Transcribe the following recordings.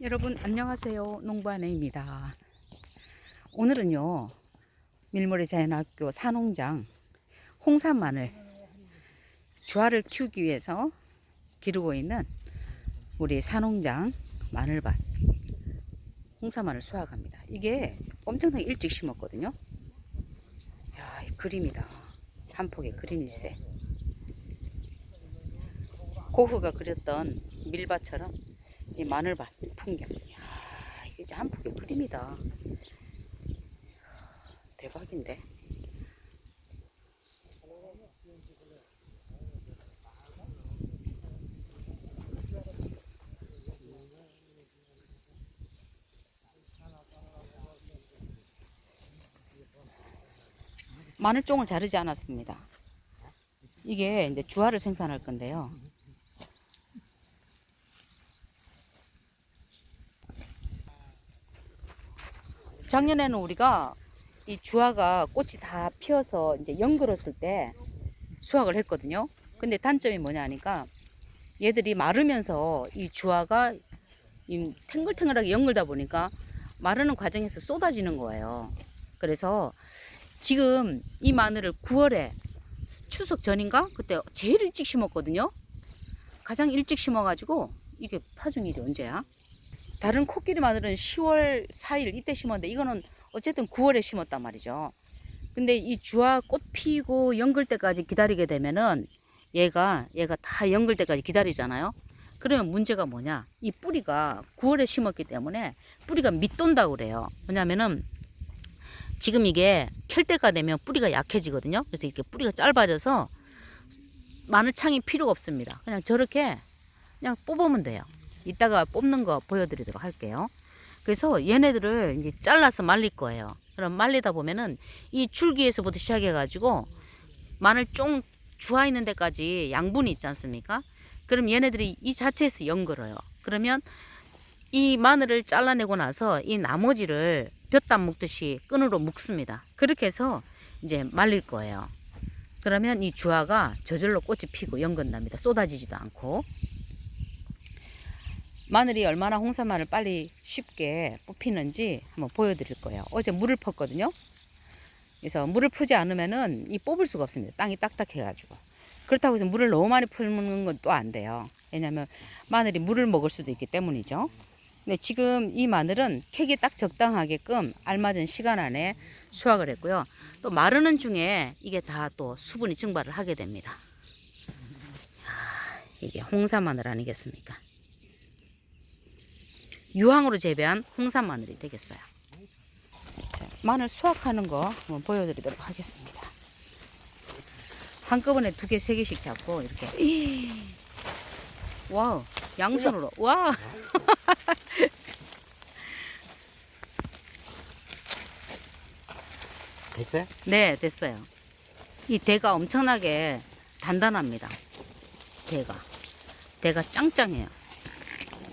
여러분 안녕하세요. 농부아내입니다. 오늘은요 밀모리 자연학교 산홍장 홍산 마늘 주화를 키우기 위해서 기르고 있는 우리 산홍장 마늘밭 홍산 마늘 수확합니다. 이게 엄청나게 일찍 심었거든요. 야, 이 그림이다. 한 폭의 그림일세. 고흐가 그렸던 밀밭처럼 이 마늘밭 풍경. 이야, 진짜 한 폭의 그림이다. 대박인데. 마늘종을 자르지 않았습니다. 이게 이제 주화를 생산할 건데요. 작년에는 우리가 이 주화가 꽃이 다 피어서 이제 연글었을 때 수확을 했거든요. 근데 단점이 뭐냐 하니까 얘들이 마르면서 이 주화가 이 탱글탱글하게 연글다 보니까 마르는 과정에서 쏟아지는 거예요. 그래서 지금 이 마늘을 9월에 추석 전인가 그때 제일 일찍 심었거든요. 가장 일찍 심어가지고 이게 파종일이 언제야? 다른 코끼리 마늘은 10월 4일 이때 심었는데 이거는 어쨌든 9월에 심었단 말이죠. 근데 이 주화 꽃 피고 연글 때까지 기다리게 되면은 얘가 얘가 다 연글 때까지 기다리잖아요. 그러면 문제가 뭐냐? 이 뿌리가 9월에 심었기 때문에 뿌리가 밑돈다 그래요. 왜냐면은 지금 이게 캘 때가 되면 뿌리가 약해지거든요. 그래서 이렇게 뿌리가 짧아져서 마늘창이 필요가 없습니다. 그냥 저렇게 그냥 뽑으면 돼요. 이따가 뽑는 거 보여드리도록 할게요. 그래서 얘네들을 이제 잘라서 말릴 거예요. 그럼 말리다 보면은 이 줄기에서부터 시작해가지고 마늘 쫑 주화 있는 데까지 양분이 있지 않습니까? 그럼 얘네들이 이 자체에서 연걸어요. 그러면 이 마늘을 잘라내고 나서 이 나머지를 볕담 묶듯이 끈으로 묶습니다. 그렇게 해서 이제 말릴 거예요. 그러면 이 주화가 저절로 꽃이 피고 연건답니다. 쏟아지지도 않고. 마늘이 얼마나 홍삼마늘 빨리 쉽게 뽑히는지 한번 보여드릴 거예요. 어제 물을 펐거든요. 그래서 물을 푸지 않으면은 이 뽑을 수가 없습니다. 땅이 딱딱해가지고. 그렇다고 해서 물을 너무 많이 푸는 건 또 안 돼요. 왜냐하면 마늘이 물을 먹을 수도 있기 때문이죠. 근데 지금 이 마늘은 캐기 딱 적당하게끔 알맞은 시간 안에 수확을 했고요. 또 마르는 중에 이게 다 또 수분이 증발을 하게 됩니다. 이게 홍삼 마늘 아니겠습니까? 유황으로 재배한 홍삼 마늘이 되겠어요. 자, 마늘 수확하는 거 한번 보여드리도록 하겠습니다. 한꺼번에 두 개, 세 개씩 잡고 이렇게. 와우, 양손으로. 와. 됐어요? 네, 됐어요. 이 대가 엄청나게 단단합니다. 대가. 대가 짱짱해요.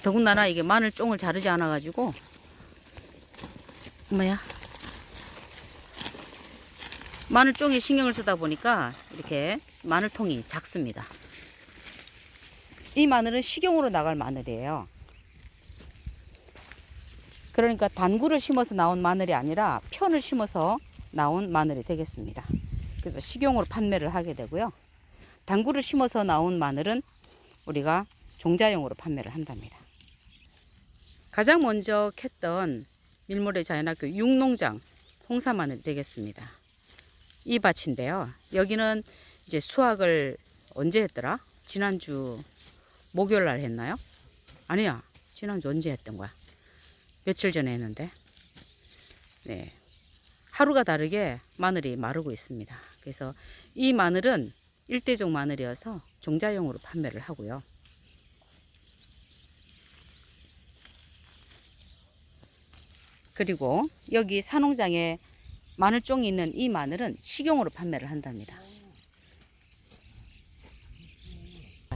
더군다나 이게 마늘종을 자르지 않아 가지고, 뭐야? 마늘종에 신경을 쓰다 보니까 이렇게 마늘통이 작습니다. 이 마늘은 식용으로 나갈 마늘이에요. 그러니까 단구를 심어서 나온 마늘이 아니라 편을 심어서 나온 마늘이 되겠습니다. 그래서 식용으로 판매를 하게 되고요. 단구를 심어서 나온 마늘은 우리가 종자용으로 판매를 한답니다. 가장 먼저 캤던 밀모래 자연학교 육농장 홍사 마늘 되겠습니다. 이 밭인데요. 여기는 이제 수확을 언제 했더라? 지난주 목요일 날 했나요? 아니야. 지난주 언제 했던 거야? 며칠 전에 했는데. 네. 하루가 다르게 마늘이 마르고 있습니다. 그래서 이 마늘은 일대종 마늘이어서 종자용으로 판매를 하고요. 그리고 여기 산홍장에 마늘종이 있는 이 마늘은 식용으로 판매를 한답니다.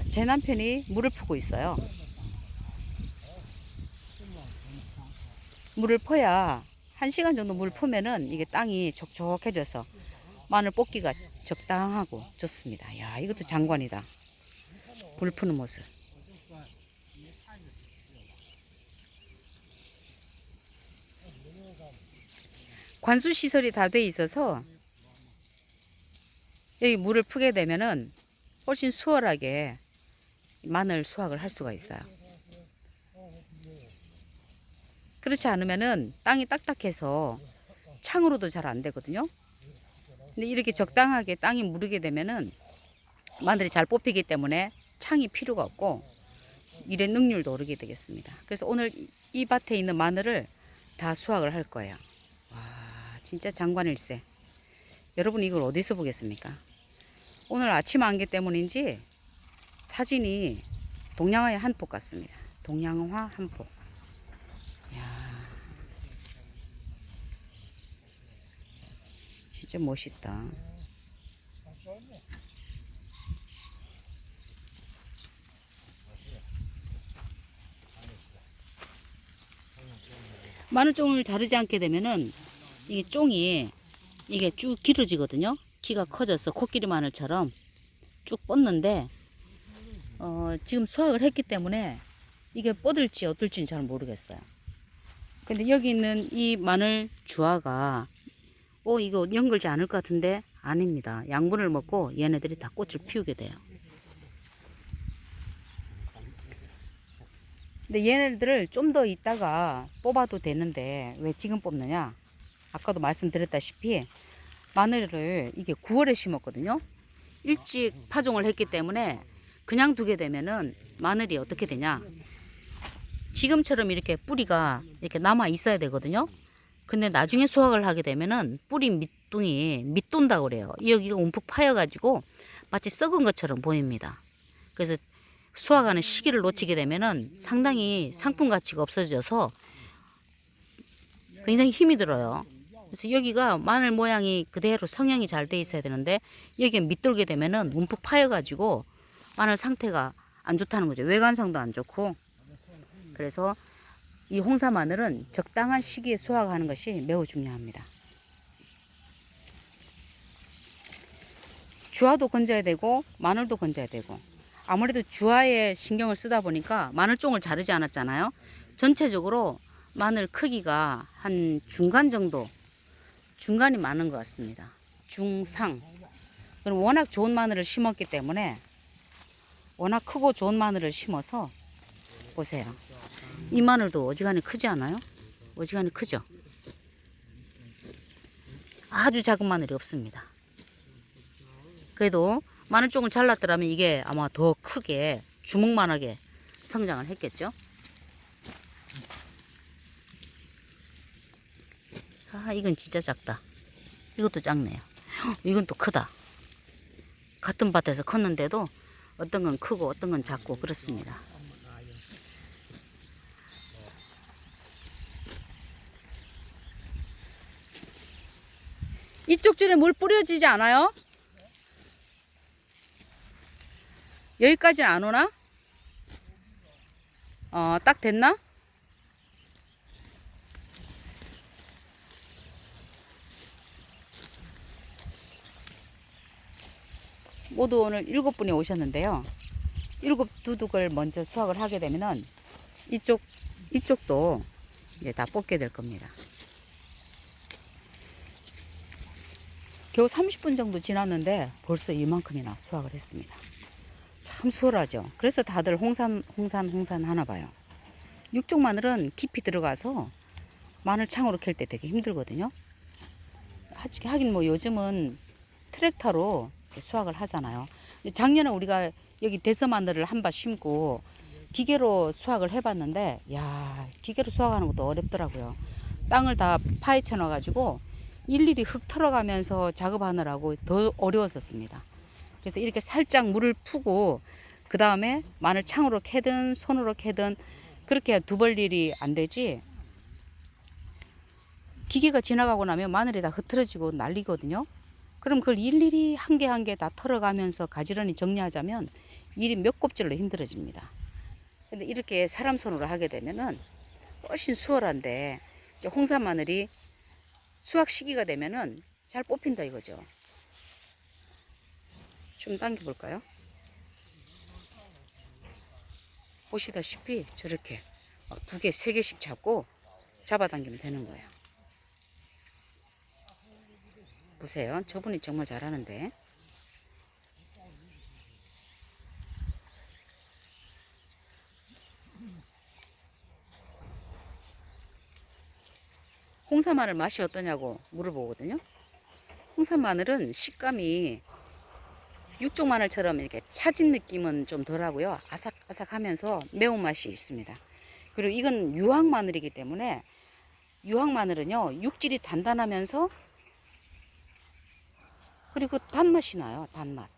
제 남편이 물을 푸고 있어요. 물을 퍼야 한 시간 정도 물 푸면은 이게 땅이 촉촉해져서 마늘 뽑기가 적당하고 좋습니다. 야, 이것도 장관이다. 물 푸는 모습. 관수 시설이 다 돼 있어서 여기 물을 푸게 되면은 훨씬 수월하게 마늘 수확을 할 수가 있어요. 그렇지 않으면은 땅이 딱딱해서 창으로도 잘 안 되거든요. 근데 이렇게 적당하게 땅이 무르게 되면은 마늘이 잘 뽑히기 때문에 창이 필요가 없고 일의 능률도 오르게 되겠습니다. 그래서 오늘 이- 이 밭에 있는 마늘을 다 수확을 할 거예요. 와, 진짜 장관일세. 여러분 이걸 어디서 보겠습니까? 오늘 아침 안개 때문인지 사진이 동양화의 한폭 같습니다. 동양화 한폭. 진짜 멋있다. 마늘 종을 자르지 않게 되면은 이게 종이 이게 쭉 길어지거든요. 키가 커져서 코끼리 마늘처럼 쭉 뻗는데 어, 지금 수확을 했기 때문에 이게 뻗을지 어떨지는 잘 모르겠어요. 근데 여기 있는 이 마늘 주화가 어 이거 연결지 않을 것 같은데 아닙니다. 양분을 먹고 얘네들이 다 꽃을 피우게 돼요. 근데 얘네들을 좀 더 있다가 뽑아도 되는데 왜 지금 뽑느냐? 아까도 말씀드렸다시피 마늘을 이게 9월에 심었거든요. 일찍 파종을 했기 때문에 그냥 두게 되면은 마늘이 어떻게 되냐? 지금처럼 이렇게 뿌리가 이렇게 남아 있어야 되거든요. 근데 나중에 수확을 하게 되면은 뿌리 밑둥이 밑돈다고 그래요. 여기가 움푹 파여가지고 마치 썩은 것처럼 보입니다. 그래서 수확하는 시기를 놓치게 되면은 상당히 상품 가치가 없어져서 굉장히 힘이 들어요. 그래서 여기가 마늘 모양이 그대로 성형이 잘 돼 있어야 되는데 여기에 밑돌게 되면은 움푹 파여가지고 마늘 상태가 안 좋다는 거죠. 외관상도 안 좋고. 그래서 이 홍사 마늘은 적당한 시기에 수확하는 것이 매우 중요합니다. 주화도 건져야 되고 마늘도 건져야 되고 아무래도 주화에 신경을 쓰다 보니까 마늘종을 자르지 않았잖아요. 전체적으로 마늘 크기가 한 중간 정도 중간이 많은 것 같습니다. 중상. 그럼 워낙 좋은 마늘을 심었기 때문에 워낙 크고 좋은 마늘을 심어서 보세요. 이 마늘도 어지간히 크지 않아요? 어지간히 크죠? 아주 작은 마늘이 없습니다. 그래도 마늘종을 잘랐더라면 이게 아마 더 크게 주먹만하게 성장을 했겠죠? 아, 이건 진짜 작다. 이것도 작네요. 헉, 이건 또 크다. 같은 밭에서 컸는데도 어떤 건 크고 어떤 건 작고 그렇습니다. 이쪽 줄에 물 뿌려지지 않아요? 여기까지는 안 오나? 어, 딱 됐나? 모두 오늘 일곱 분이 오셨는데요. 일곱 두둑을 먼저 수확을 하게 되면은 이쪽 이쪽도 이제 다 뽑게 될 겁니다. 겨우 30분 정도 지났는데 벌써 이만큼이나 수확을 했습니다. 참 수월하죠. 그래서 다들 홍산 홍산 홍산 하나 봐요. 육종 마늘은 깊이 들어가서 마늘 창으로 캘 때 되게 힘들거든요. 하긴 뭐 요즘은 트랙터로 수확을 하잖아요. 작년에 우리가 여기 대서 마늘을 한 밭 심고 기계로 수확을 해봤는데 야 기계로 수확하는 것도 어렵더라고요. 땅을 다 파헤쳐 놔가지고 일일이 흙 털어가면서 작업하느라고 더 어려웠었습니다. 그래서 이렇게 살짝 물을 푸고 그 다음에 마늘 창으로 캐든 손으로 캐든 그렇게 두 벌 일이 안 되지. 기계가 지나가고 나면 마늘이 다 흐트러지고 난리거든요. 그럼 그걸 일일이 한 개 한 개 다 털어가면서 가지런히 정리하자면 일이 몇 곱절로 힘들어집니다. 근데 이렇게 사람 손으로 하게 되면은 훨씬 수월한데 이제 홍사 마늘이 수확 시기가 되면은 잘 뽑힌다 이거죠. 좀 당겨 볼까요? 보시다시피 저렇게 두 개, 세 개씩 잡고 잡아당기면 되는 거예요. 보세요. 저분이 정말 잘하는데. 홍사 마늘 맛이 어떠냐고 물어보거든요. 홍사 마늘은 식감이 육종 마늘처럼 이렇게 차진 느낌은 좀 덜하고요. 아삭아삭하면서 매운맛이 있습니다. 그리고 이건 유황 마늘이기 때문에 유황 마늘은요 육질이 단단하면서 그리고 단맛이 나요 단맛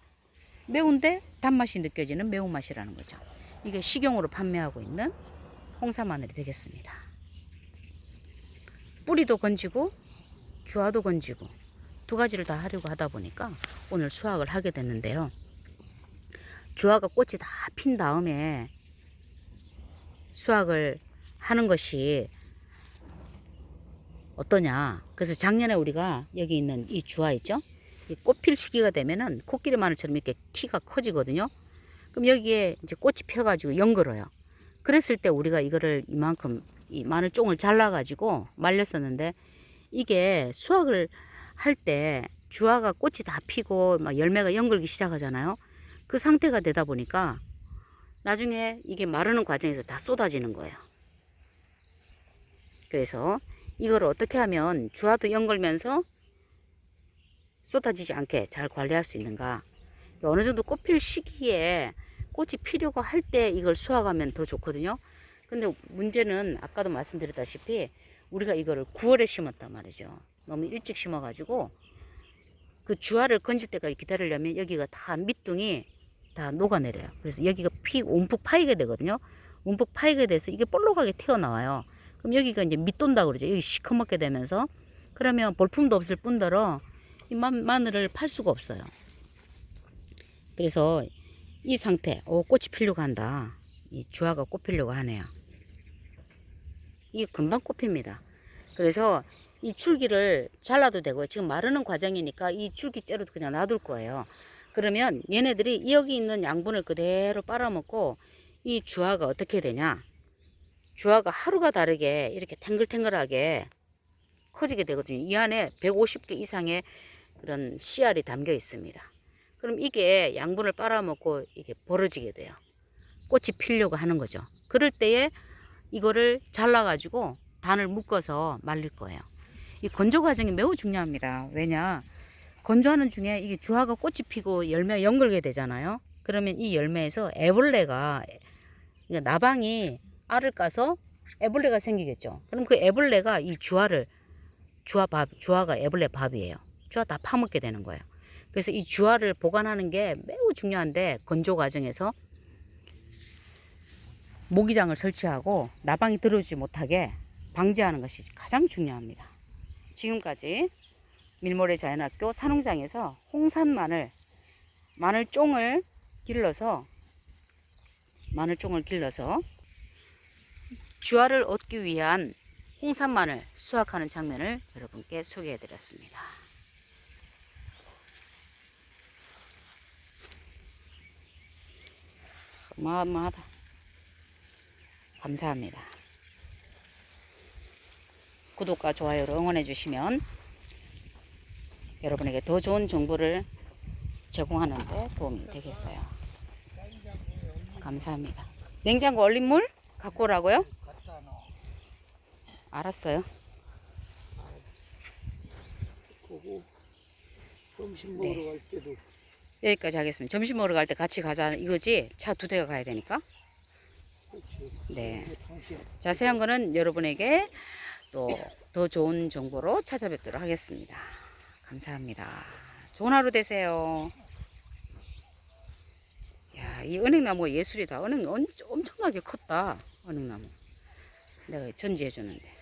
매운데 단맛이 느껴지는 매운맛이라는 거죠 이게 식용으로 판매하고 있는 홍사 마늘이 되겠습니다 뿌리도 건지고 주화도 건지고 두 가지를 다 하려고 하다 보니까 오늘 수확을 하게 됐는데요 주화가 꽃이 다 핀 다음에 수확을 하는 것이 어떠냐. 그래서 작년에 우리가 여기 있는 이 주화 있죠? 이 꽃필 시기가 되면은 코끼리 마늘처럼 이렇게 키가 커지거든요. 그럼 여기에 이제 꽃이 펴가지고 연걸어요. 그랬을 때 우리가 이거를 이만큼 이 마늘 종을 잘라가지고 말렸었는데 이게 수확을 할 때 주화가 꽃이 다 피고 막 열매가 연걸기 시작하잖아요. 그 상태가 되다 보니까 나중에 이게 마르는 과정에서 다 쏟아지는 거예요. 그래서 이걸 어떻게 하면 주화도 연걸면서 쏟아지지 않게 잘 관리할 수 있는가. 어느 정도 꽃필 시기에 꽃이 피려고 할 때 이걸 수확하면 더 좋거든요. 근데 문제는 아까도 말씀드렸다시피 우리가 이거를 9월에 심었단 말이죠. 너무 일찍 심어가지고 그 주화를 건질 때까지 기다리려면 여기가 다 밑둥이 다 녹아내려요. 그래서 여기가 피 움푹 파이게 되거든요. 움푹 파이게 돼서 이게 볼록하게 튀어나와요. 그럼 여기가 이제 밑돈다 그러죠. 여기 시커멓게 되면서 그러면 볼품도 없을 뿐더러 이 마, 마늘을 팔 수가 없어요. 그래서 이 상태, 오 꽃이 피려고 한다. 이 주화가 꽃 피려고 하네요. 이게 금방 꽃핍니다. 그래서 이 줄기를 잘라도 되고요. 지금 마르는 과정이니까 이 줄기째로도 그냥 놔둘 거예요. 그러면 얘네들이 여기 있는 양분을 그대로 빨아먹고 이 주화가 어떻게 되냐? 주화가 하루가 다르게 이렇게 탱글탱글하게 커지게 되거든요. 이 안에 150개 이상의 그런 씨알이 담겨 있습니다. 그럼 이게 양분을 빨아먹고 이게 벌어지게 돼요. 꽃이 피려고 하는 거죠. 그럴 때에 이거를 잘라가지고 단을 묶어서 말릴 거예요. 이 건조 과정이 매우 중요합니다. 왜냐? 건조하는 중에 이게 주화가 꽃이 피고 열매가 연글게 되잖아요. 그러면 이 열매에서 애벌레가 그러니까 나방이 알을 까서 애벌레가 생기겠죠. 그럼 그 애벌레가 이 주화를 주화 밥 주화가 애벌레 밥이에요. 주화 다 파먹게 되는 거예요. 그래서 이 주화를 보관하는 게 매우 중요한데 건조 과정에서 모기장을 설치하고 나방이 들어오지 못하게 방지하는 것이 가장 중요합니다. 지금까지 밀모래 자연학교 산홍장에서 홍산 마늘 마늘종을 길러서 마늘종을 길러서 주화를 얻기 위한 홍산 마늘 수확하는 장면을 여러분께 소개해 드렸습니다. 어마어마하다. 감사합니다. 구독과 좋아요를 응원해 주시면 여러분에게 더 좋은 정보를 제공하는 데 도움이 되겠어요. 감사합니다. 냉장고 얼린 물 갖고 오라고요? 알았어요. 거고 점심 네. 먹으러 갈 때도 여기까지 하겠습니다. 점심 먹으러 갈 때 같이 가자 이거지? 차 두 대가 가야 되니까. 네. 자세한 거는 여러분에게 또 더 좋은 정보로 찾아뵙도록 하겠습니다. 감사합니다. 좋은 하루 되세요. 야, 이 은행나무가 예술이다. 은행 엄- 엄청나게 컸다. 은행나무. 내가 전지해 줬는데.